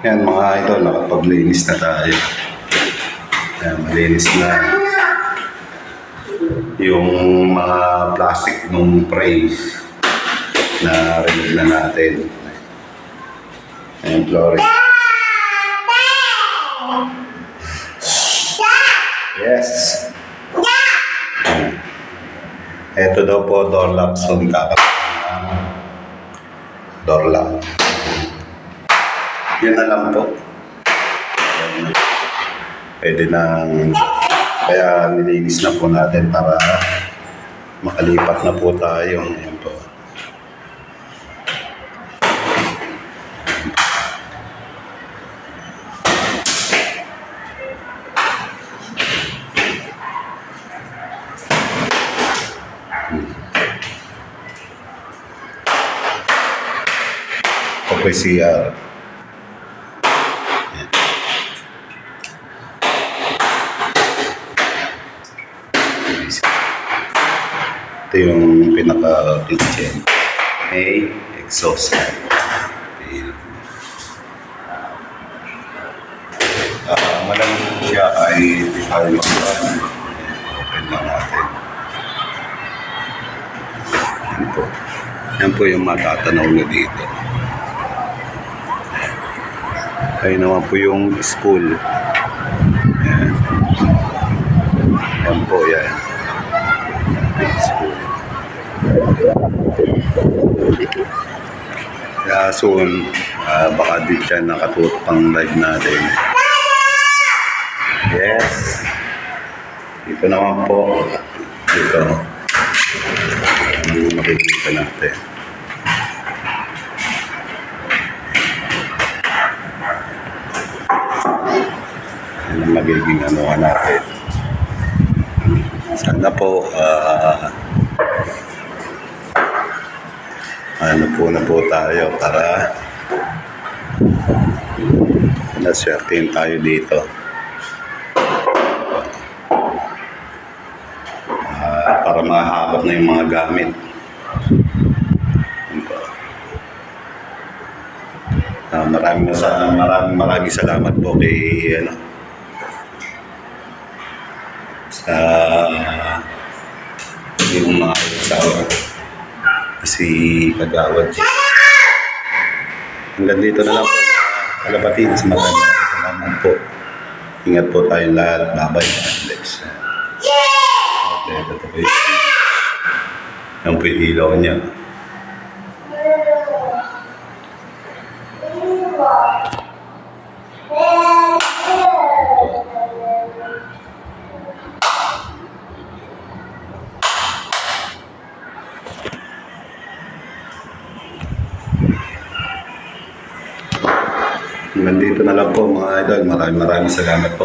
Yan mga idol, nakapaglinis na tayo. Yan, malinis na. Yung mga plastic nung tray na remove na natin. Ayan, flooring. Yes. Ito daw po, door lock. So, kakapit na door lock. Yun na lang po. Pwede nang kaya nilinis na po natin para makalipat na po tayo. Ayan po. Ito po yung CR. Ito yung pinaka-kitchen. May exhaust. Ayan. Ah, malamig siya ay hindi tayo mag-open lang natin. Yan po. Yan po yung matatanaw nyo dito. Ayun naman po yung school. Yan. Yan po yan. Kaya soon, ah, baka di siya nakatutupang live natin. Yes. Dito naman po. Dito. Ang makikita natin. Ang magiging ano natin. Sana po, ah, ano po na po tayo para naswertein tayo dito. Ah, para mahakap na yung mga gamit. Po. Ah, maraming, sa, maraming, maraming salamat po kay ano, sa yung mga asawa si Kagawad. Hanggang dito na lang po mga kalapatids. Maraming maraming salamat po. Ingat po tayong lahat. Babay. Next. Okay, ito po yung ilaw niya. Hanggang dito na lang po mga idol. Maraming maraming salamat po.